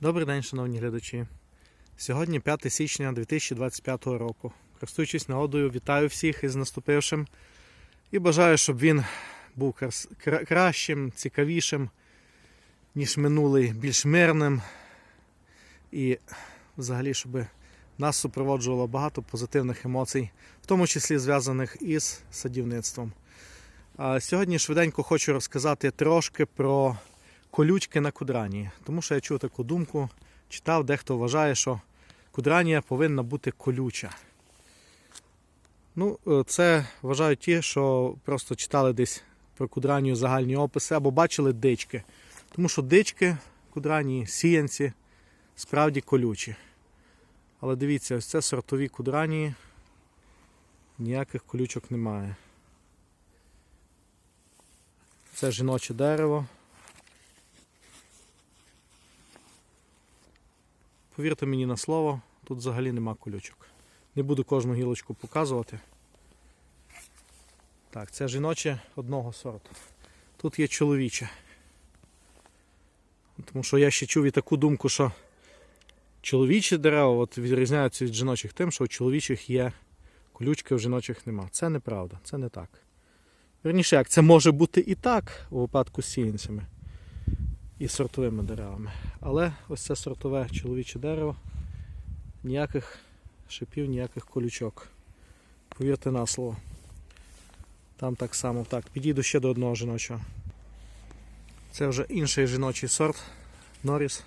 Добрий день, шановні глядачі. Сьогодні 5 січня 2025 року. Користуючись нагодою, вітаю всіх із наступившим і бажаю, щоб він був кращим, цікавішим, ніж минулий, більш мирним. І взагалі, щоб нас супроводжувало багато позитивних емоцій, в тому числі зв'язаних із садівництвом. Сьогодні швиденько хочу розказати трошки про колючки на кудрані. Тому що я чув таку думку, читав, дехто вважає, що кудранія повинна бути колюча. Ну, е, це вважають ті, що просто читали десь про кудранію загальні описи або бачили дички. Тому що дички, кудрані, сіянці справді колючі. Але дивіться, ось це сортові кудранії. Ніяких колючок немає. Це жіноче дерево. Повірте мені на слово, тут взагалі нема колючок. Не буду кожну гілочку показувати. Так, це жіноче одного сорту. Тут є чоловіче. Тому що я ще чув і таку думку, що чоловічі дерева от відрізняються від жіночих тим, що у чоловічих є колючки, в жіночих нема. Це неправда, це не так. Верніше, як це може бути і так у випадку з сіянцями і сортовими деревами. Але ось це сортове чоловіче дерево, ніяких шипів, ніяких колючок. Повірте на слово. Там так само. Так, підійду ще до одного жіночого. Це вже інший жіночий сорт Норріс.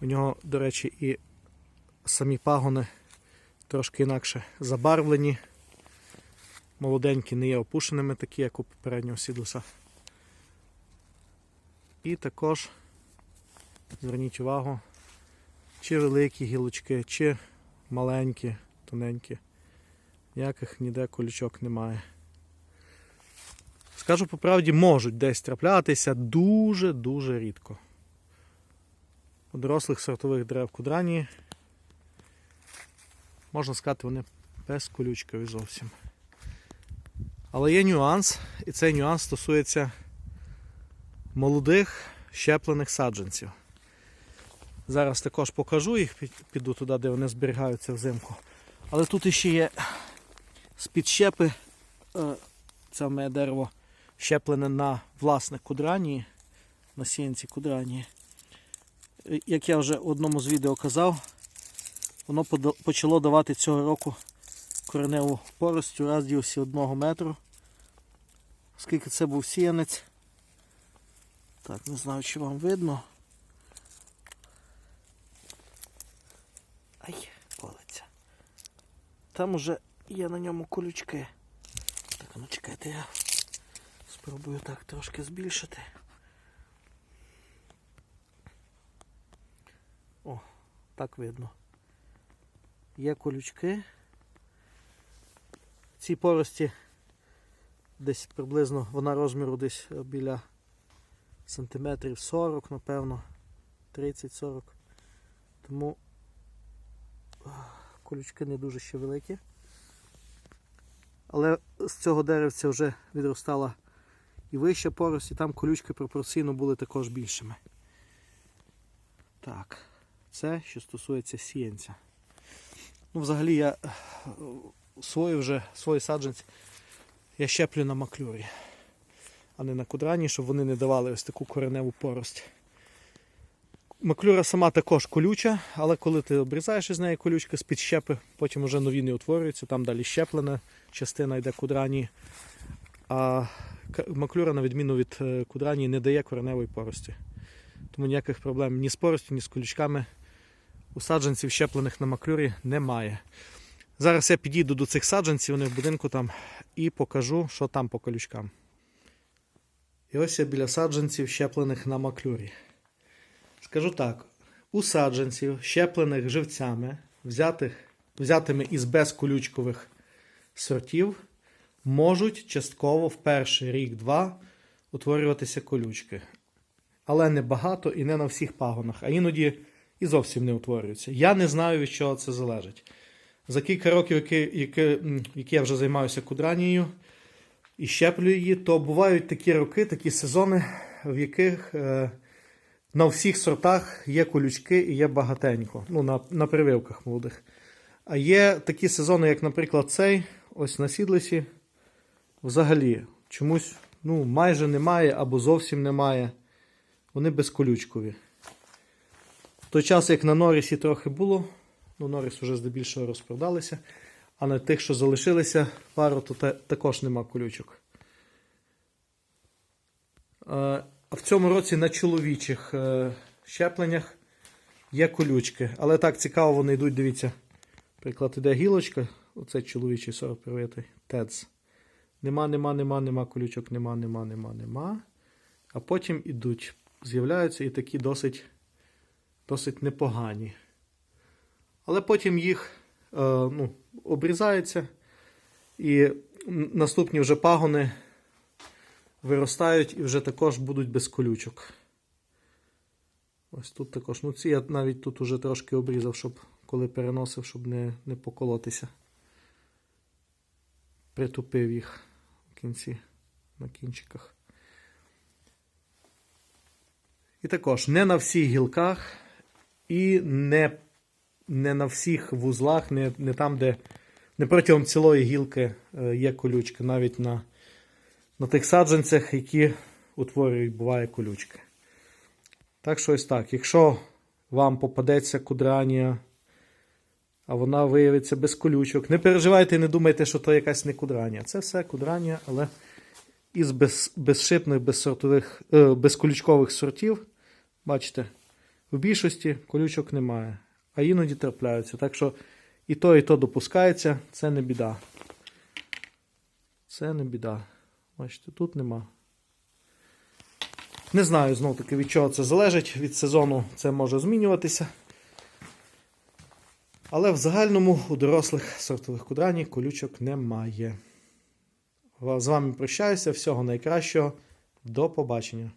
У нього, до речі, і самі пагони трошки інакше забарвлені. Молоденькі не є опушеними, такі, як у попереднього сідуса. І також зверніть увагу, чи великі гілочки, чи маленькі, тоненькі. Ніяких ніде колючок немає. Скажу по правді, можуть десь траплятися дуже-дуже рідко. У дорослих сортових дерев кудрані, можна сказати, вони безколючкові зовсім. Але є нюанс, і цей нюанс стосується молодих щеплених саджанців. Зараз також покажу їх, піду туди, де вони зберігаються взимку. Але тут іще є з-під щепи, е, це мене дерево щеплене на власне кудранії, на сіянці кудранії. Як я вже в одному з відео казав, воно почало давати цього року кореневу порость у радіусі 1 метру. Оскільки це був сіянець. Так, не знаю, чи вам видно. Ай, колиться. Там уже є на ньому колючки. Так, ну чекайте, я спробую так трошки збільшити. О, так видно. Є колючки. Ці порості десь приблизно вона розміру десь біля сантиметрів 40, напевно, 30-40. Тому колючки не дуже ще великі. Але з цього деревця вже відростала і вища порость, і там колючки пропорційно були також більшими. Так, це що стосується сіянця. Ну, взагалі я е, свої вже свої саджанці я щеплю на маклюрі, а не на кудрані, щоб вони не давали ось таку кореневу порость. Маклюра сама також колюча, але коли ти обрізаєш із неї колючки з-під щепи, потім вже нові не утворюються, там далі щеплена частина йде кудрані. А маклюра, на відміну від е, кудрані, не дає кореневої порості. Тому ніяких проблем ні з поростю, ні з колючками у саджанців, щеплених на маклюрі, немає. Зараз я підійду до цих саджанців, вони в будинку там, і покажу, що там по колючкам. І ось я біля саджанців, щеплених на маклюрі. Скажу так: у саджанців, щеплених живцями, взятих, взятими із безколючкових сортів, можуть частково в перший рік-два утворюватися колючки. Але не багато і не на всіх пагонах, а іноді і зовсім не утворюються. Я не знаю, від чого це залежить. За кілька років, які, які, які я вже займаюся кудранією і щеплю її, то бувають такі роки, такі сезони, в яких е, на всіх сортах є колючки і є багатенько. Ну, на, на прививках молодих. А є такі сезони, як, наприклад, цей, ось на сідлесі, взагалі чомусь ну, майже немає або зовсім немає. Вони безколючкові. В той час, як на Норрісі трохи було, ну, Норріс вже здебільшого розпродалися, а на тих, що залишилися пару, то те- також нема колючок. Е, А в цьому році на чоловічих е, щепленнях є колючки. Але так цікаво вони йдуть, дивіться. Приклад, іде гілочка, оце чоловічий 41 ТЕЦ. Нема, нема, нема, нема колючок, нема, нема, нема, нема. А потім ідуть, з'являються і такі досить, досить непогані. Але потім їх ну, обрізаються, і наступні вже пагони виростають і вже також будуть без колючок. Ось тут також. Ну, ці я навіть тут уже трошки обрізав, щоб коли переносив, щоб не, не поколотися. Притупив їх в кінці на кінчиках. І також не на всіх гілках і не, не на всіх вузлах, не, не там, де не протягом цілої гілки е, є колючки, навіть на, на тих саджанцях, які утворюють, буває колючки. Так що ось так. Якщо вам попадеться кудранія, а вона виявиться без колючок, не переживайте і не думайте, що то якась не кудранія. Це все кудранія, але із без, безшипних, безсортових, е, безколючкових сортів. Бачите, в більшості колючок немає, а іноді трапляються. Так що і то, і то допускається, це не біда. Це не біда. Бачите, тут нема. Не знаю знов таки від чого це залежить. Від сезону це може змінюватися. Але в загальному у дорослих сортових кудрані колючок немає. З вами прощаюся. Всього найкращого. До побачення.